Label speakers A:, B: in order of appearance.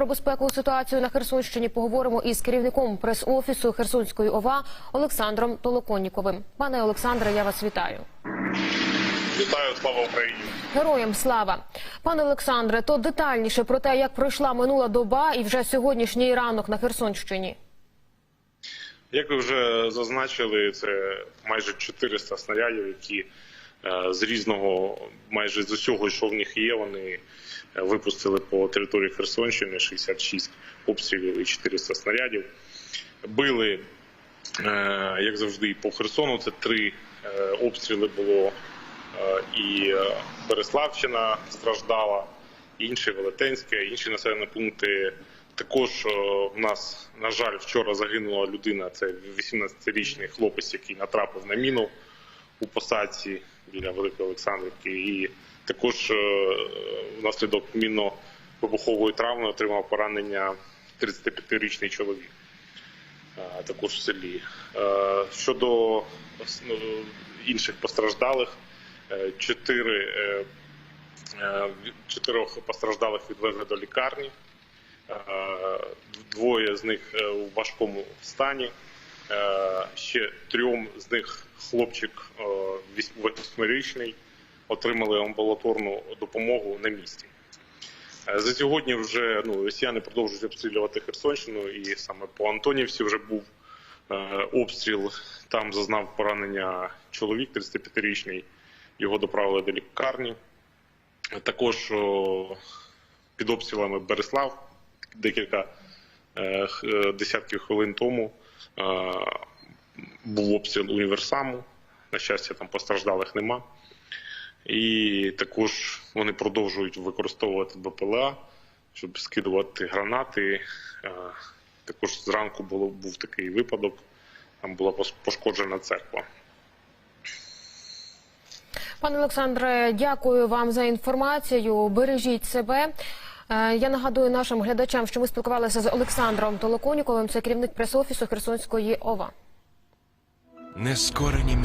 A: Про безпекову ситуацію на Херсонщині поговоримо із керівником прес-офісу Херсонської ОВА Олександром Толоконніковим. Пане Олександре, я вас вітаю.
B: Вітаю, слава Україні!
A: Героям слава, пане Олександре. То детальніше про те, як пройшла минула доба і вже сьогоднішній ранок на Херсонщині.
B: Як ви вже зазначили, це майже 400 снарядів, які з різного, майже з усього, що в них є, вони е, випустили по території Херсонщини 66 обстрілів і 400 снарядів. Били, е, як завжди, по Херсону. Це три е, обстріли було, е, і е, Береславщина страждала, інші Велетенське, інші населені пункти. Також е, в нас, на жаль, вчора загинула людина. Це 18-річний хлопець, який натрапив на міну у посадці біля Великої Олександрівки. І також е, внаслідок мінно-вибухової травми отримав поранення 35-річний чоловік. е, Також в селі. Е, Щодо ну, інших постраждалих, чотири, чотирьох постраждалих відвезли до лікарні. Двоє з них у важкому стані. Е, Ще трьом з них хлопчик е, восьмирічний отримали амбулаторну допомогу на місці. Е, За сьогодні вже ну, росіяни продовжують обстрілювати Херсонщину, і саме по Антонівці вже був обстріл. Там зазнав поранення чоловік 35-річний. Його доправили до лікарні. Також під обстрілами Береслав декілька десятків хвилин тому е, був обстріл універсаму. На щастя, там постраждалих нема. І також вони продовжують використовувати БПЛА, щоб скидувати гранати. Е, Також зранку було, був такий випадок, там була пошкоджена церква.
A: Пане Олександре, дякую вам за інформацію. Бережіть себе. Е, Я нагадую нашим глядачам, що ми спілкувалися з Олександром Толоконіковим, це керівник прес-офісу Херсонської ОВА.
C: Нескорені